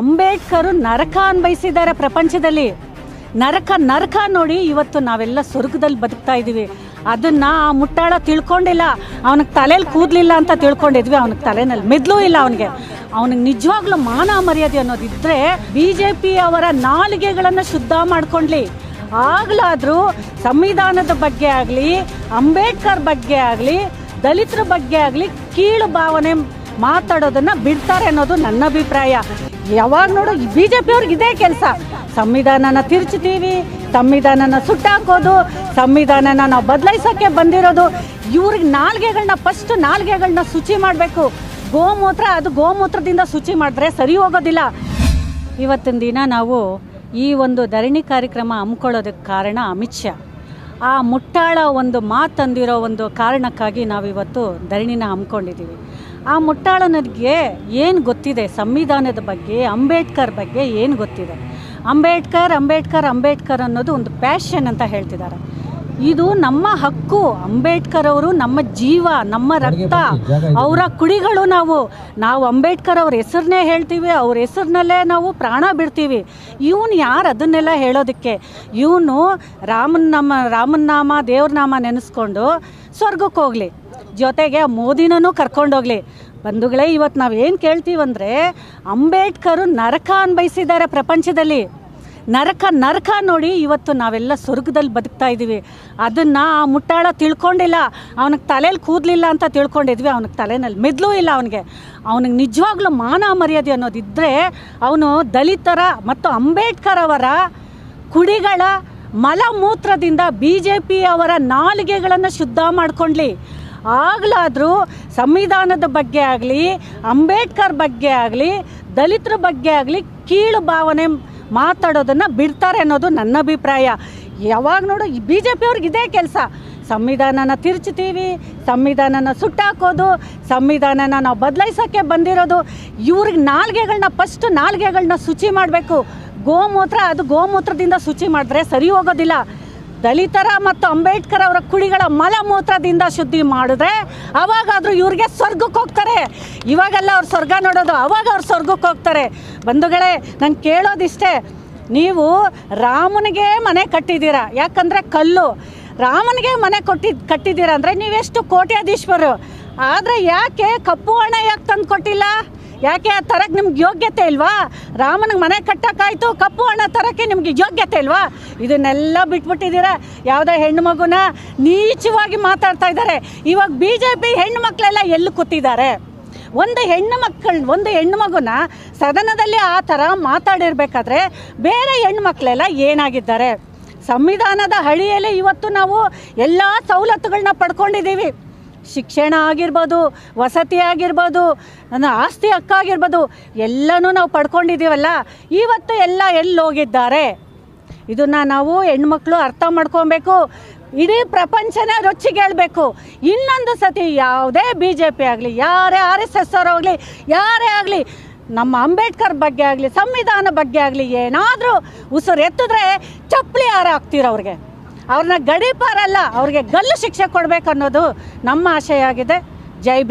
ಅಂಬೇಡ್ಕರ್ ನರಕ ಅನ್ಭವಿಸಿದ್ದಾರೆ ಪ್ರಪಂಚದಲ್ಲಿ. ನರಕ ನರಕ ನೋಡಿ ಇವತ್ತು ನಾವೆಲ್ಲ ಸ್ವರ್ಗದಲ್ಲಿ ಬದುಕ್ತಾ ಇದ್ದೀವಿ. ಅದನ್ನ ಆ ಮುಟ್ಟಾಳ ತಿಳ್ಕೊಂಡಿಲ್ಲ. ಅವನಿಗೆ ತಲೆಯಲ್ಲಿ ಕೂದಲಿಲ್ಲ ಅಂತ ತಿಳ್ಕೊಂಡಿದ್ವಿ. ಅವನಿಗೆ ತಲೆನಲ್ಲಿ ಮೆದ್ಲೂ ಇಲ್ಲ ಅವನಿಗೆ. ಅವನಿಗೆ ನಿಜವಾಗ್ಲೂ ಮಾನ ಮರ್ಯಾದೆ ಅನ್ನೋದಿದ್ರೆ ಬಿ ಜೆ ಪಿ ಅವರ ನಾಲಿಗೆಗಳನ್ನು ಶುದ್ಧ ಮಾಡ್ಕೊಂಡ್ಲಿ. ಆಗಲಾದರೂ ಸಂವಿಧಾನದ ಬಗ್ಗೆ ಆಗಲಿ, ಅಂಬೇಡ್ಕರ್ ಬಗ್ಗೆ ಆಗಲಿ, ದಲಿತರ ಬಗ್ಗೆ ಆಗಲಿ ಕೀಳು ಭಾವನೆ ಮಾತಾಡೋದನ್ನ ಬಿಡ್ತಾರೆ ಅನ್ನೋದು ನನ್ನ ಅಭಿಪ್ರಾಯ. ಯಾವಾಗ ನೋಡು ಬಿ ಜೆ ಪಿಯವ್ರಿಗೆ ಇದೇ ಕೆಲಸ. ಸಂವಿಧಾನನ ತಿರ್ಚ್ತೀವಿ, ಸಂವಿಧಾನನ ಸುಟ್ಟಾಕೋದು, ಸಂವಿಧಾನನ ನಾವು ಬದಲಾಯಿಸೋಕ್ಕೆ ಬಂದಿರೋದು. ಇವ್ರಿಗೆ ನಾಲ್ಗೆಗಳನ್ನ ಫಸ್ಟ್ ನಾಲ್ಗೆಗಳನ್ನ ಶುಚಿ ಮಾಡಬೇಕು. ಗೋಮೂತ್ರ, ಅದು ಗೋಮೂತ್ರದಿಂದ ಶುಚಿ ಮಾಡಿದ್ರೆ ಸರಿ ಹೋಗೋದಿಲ್ಲ. ಇವತ್ತಿನ ದಿನ ನಾವು ಈ ಒಂದು ಧರಣಿ ಕಾರ್ಯಕ್ರಮ ಹಮ್ಮಿಕೊಳ್ಳೋದಕ್ಕೆ ಕಾರಣ ಅಮಿತ್ ಶಾ. ಆ ಮುಟ್ಟಾಳ ಒಂದು ಮಾತಂದಿರೋ ಒಂದು ಕಾರಣಕ್ಕಾಗಿ ನಾವಿವತ್ತು ಧರಣಿನ ಹಮ್ಮಿಕೊಂಡಿದ್ದೀವಿ ಆ ಮುಟ್ಟಾಳನಿಗೆ ಏನು ಗೊತ್ತಿದೆ? ಸಂವಿಧಾನದ ಬಗ್ಗೆ ಅಂಬೇಡ್ಕರ್ ಬಗ್ಗೆ ಏನು ಗೊತ್ತಿದೆ? ಅಂಬೇಡ್ಕರ್ ಅಂಬೇಡ್ಕರ್ ಅಂಬೇಡ್ಕರ್ ಅನ್ನೋದು ಒಂದು ಪ್ಯಾಷನ್ ಅಂತ ಹೇಳ್ತಿದ್ದಾರೆ. ಇದು ನಮ್ಮ ಹಕ್ಕು. ಅಂಬೇಡ್ಕರ್ ಅವರು ನಮ್ಮ ಜೀವ ನಮ್ಮ ರಕ್ತ ಅವರ ಕುಡಿಗಳು ನಾವು. ನಾವು ಅಂಬೇಡ್ಕರ್ ಅವ್ರ ಹೆಸರನ್ನೇ ಹೇಳ್ತೀವಿ ಅವ್ರ ಹೆಸರಿನಲ್ಲೇ ನಾವು ಪ್ರಾಣ ಬಿಡ್ತೀವಿ. ಇವನು ಯಾರು ಅದನ್ನೆಲ್ಲ ಹೇಳೋದಕ್ಕೆ? ಇವನು ರಾಮನ ನಮ್ಮ ರಾಮನ ನಾಮ ದೇವ್ರ ನಾಮ ನೆನೆಸ್ಕೊಂಡು ಸ್ವರ್ಗಕ್ಕೆ ಹೋಗಲಿ. ಜೊತೆಗೆ ಮೋದಿನೂ ಕರ್ಕೊಂಡೋಗ್ಲಿ. ಬಂಧುಗಳೇ ಇವತ್ತು ನಾವು ಏನು ಕೇಳ್ತೀವಂದರೆ ಅಂಬೇಡ್ಕರು ನರಕ ಅನ್ಭವಿಸಿದ್ದಾರೆ ಪ್ರಪಂಚದಲ್ಲಿ. ನರಕ ನರಕ ನೋಡಿ ಇವತ್ತು ನಾವೆಲ್ಲ ಸ್ವರ್ಗದಲ್ಲಿ ಬದುಕ್ತಾ ಇದ್ದೀವಿ ಅದನ್ನು ಆ ಮುಟ್ಟಾಳ ತಿಳ್ಕೊಂಡಿಲ್ಲ. ಅವನಿಗೆ ತಲೆಯಲ್ಲಿ ಕೂದಲಿಲ್ಲ ಅಂತ ತಿಳ್ಕೊಂಡಿದ್ವಿ. ಅವನಿಗೆ ತಲೆನಲ್ಲಿ ಮೆದ್ಲೂ ಇಲ್ಲ ಅವನಿಗೆ. ಅವನಿಗೆ ನಿಜವಾಗ್ಲೂ ಮಾನ ಮರ್ಯಾದೆ ಅನ್ನೋದಿದ್ದರೆ ಅವನು ದಲಿತರ ಮತ್ತು ಅಂಬೇಡ್ಕರ್ ಅವರ ಕುಡಿಗಳ ಮಲಮೂತ್ರದಿಂದ ಬಿ ಜೆ ಪಿಯವರ ನಾಲಿಗೆಗಳನ್ನು ಶುದ್ಧ ಮಾಡ್ಕೊಂಡ್ಲಿ. ಆಗಲಾದರೂ ಸಂವಿಧಾನದ ಬಗ್ಗೆ ಆಗಲಿ, ಅಂಬೇಡ್ಕರ್ ಬಗ್ಗೆ ಆಗಲಿ, ದಲಿತರ ಬಗ್ಗೆ ಆಗಲಿ ಕೀಳು ಭಾವನೆ ಮಾತಾಡೋದನ್ನು ಬಿಡ್ತಾರೆ ಅನ್ನೋದು ನನ್ನ ಅಭಿಪ್ರಾಯ. ಯಾವಾಗ ನೋಡು ಬಿ ಜೆ ಪಿಯವ್ರಿಗೆ ಇದೇ ಕೆಲಸ. ಸಂವಿಧಾನನ ತಿರ್ಚ್ತೀವಿ, ಸಂವಿಧಾನನ ಸುಟ್ಟಾಕೋದು, ಸಂವಿಧಾನನ ನಾವು ಬದಲಾಯಿಸೋಕ್ಕೆ ಬಂದಿರೋದು. ಇವ್ರಿಗೆ ನಾಲ್ಗೆಗಳನ್ನ ಫಸ್ಟ್ ನಾಲ್ಗೆಗಳನ್ನ ಶುಚಿ ಮಾಡಬೇಕು. ಗೋಮೂತ್ರ, ಅದು ಗೋಮೂತ್ರದಿಂದ ಶುಚಿ ಮಾಡಿದ್ರೆ ಸರಿ ಹೋಗೋದಿಲ್ಲ. ದಲಿತರ ಮತ್ತು ಅಂಬೇಡ್ಕರ್ ಅವರ ಕುಳಿಗಳ ಮಲಮೂತ್ರದಿಂದ ಶುದ್ಧಿ ಮಾಡಿದ್ರೆ ಅವಾಗಾದರೂ ಇವ್ರಿಗೆ ಸ್ವರ್ಗಕ್ಕೆ ಹೋಗ್ತಾರೆ. ಇವಾಗೆಲ್ಲ ಅವ್ರು ಸ್ವರ್ಗ ನೋಡೋದು, ಅವಾಗ ಅವ್ರು ಸ್ವರ್ಗಕ್ಕೆ ಹೋಗ್ತಾರೆ. ಬಂಧುಗಳೇ ನಾನು ಕೇಳೋದಿಷ್ಟೇ, ನೀವು ರಾಮನಿಗೆ ಮನೆ ಕಟ್ಟಿದ್ದೀರಾ? ಯಾಕಂದರೆ ಕಲ್ಲು. ರಾಮನಿಗೆ ಮನೆ ಕೊಟ್ಟಿದ್ದು ಕಟ್ಟಿದ್ದೀರಾ ಅಂದರೆ ನೀವೆಷ್ಟು ಕೋಟ್ಯಾಧೀಶ್ವರು. ಆದರೆ ಯಾಕೆ ಕಪ್ಪು ಹಣ ಯಾಕೆ ತಂದು ಕೊಟ್ಟಿಲ್ಲ? ಯಾಕೆ ಆ ತರಕ್ಕೆ ನಿಮ್ಗೆ ಯೋಗ್ಯತೆ ಇಲ್ವಾ? ರಾಮನಿಗೆ ಮನೆ ಕಟ್ಟಕ್ಕಾಯ್ತು, ಕಪ್ಪು ಹಣ ತರಕ್ಕೆ ನಿಮಗೆ ಯೋಗ್ಯತೆ ಇಲ್ವಾ? ಇದನ್ನೆಲ್ಲ ಬಿಟ್ಬಿಟ್ಟಿದ್ದೀರಾ? ಯಾವುದೇ ಹೆಣ್ಣು ಮಗುನ ನೀಚವಾಗಿ ಮಾತಾಡ್ತಾ ಇದ್ದಾರೆ. ಇವಾಗ ಬಿ ಜೆ ಪಿ ಹೆಣ್ಣು ಮಕ್ಕಳೆಲ್ಲ ಎಲ್ಲಿ ಕೂತಿದ್ದಾರೆ? ಒಂದು ಹೆಣ್ಣು ಮಕ್ಕಳ, ಒಂದು ಹೆಣ್ಣು ಮಗುನ ಸದನದಲ್ಲಿ ಆ ಥರ ಮಾತಾಡಿರ್ಬೇಕಾದ್ರೆ ಬೇರೆ ಹೆಣ್ಣು ಮಕ್ಕಳೆಲ್ಲ ಏನಾಗಿದ್ದಾರೆ? ಸಂವಿಧಾನದ ಹಳಿಯಲ್ಲಿ ಇವತ್ತು ನಾವು ಎಲ್ಲ ಸವಲತ್ತುಗಳನ್ನ ಪಡ್ಕೊಂಡಿದ್ದೀವಿ. ಶಿಕ್ಷಣ ಆಗಿರ್ಬೋದು, ವಸತಿ ಆಗಿರ್ಬೋದು ಆಸ್ತಿ ಹಕ್ಕಾಗಿರ್ಬೋದು ಎಲ್ಲನೂ ನಾವು ಪಡ್ಕೊಂಡಿದ್ದೀವಲ್ಲ, ಇವತ್ತು ಎಲ್ಲ ಎಲ್ಲಿ ಹೋಗಿದ್ದಾರೆ ಇದನ್ನು ನಾವು ಹೆಣ್ಮಕ್ಳು ಅರ್ಥ ಮಾಡ್ಕೊಬೇಕು, ಇಡೀ ಪ್ರಪಂಚನೇ ರೊಚ್ಚಿಗೆ ಹೇಳಬೇಕು. ಇನ್ನೊಂದು ಸತಿ ಯಾವುದೇ ಬಿ ಜೆ ಪಿ ಆಗಲಿ, ಯಾರೇ ಆರ್ ಎಸ್ ಎಸ್ ಅವರಾಗಲಿ ಯಾರೇ ಆಗಲಿ, ನಮ್ಮ ಅಂಬೇಡ್ಕರ್ ಬಗ್ಗೆ ಆಗಲಿ, ಸಂವಿಧಾನ ಬಗ್ಗೆ ಆಗಲಿ, ಏನಾದರೂ ಉಸಿರು ಎತ್ತಿದ್ರೆ ಚಪ್ಪಲಿ ಯಾರು ಹಾಕ್ತೀರ ಅವ್ರಿಗೆ. ಅವ್ರನ್ನ ಗಡೀಪಾರಲ್ಲ ಅವ್ರಿಗೆ ಗಲ್ಲು ಶಿಕ್ಷೆ ಕೊಡಬೇಕನ್ನೋದು ನಮ್ಮ ಆಶಯ ಆಗಿದೆ ಜೈ ಬಿ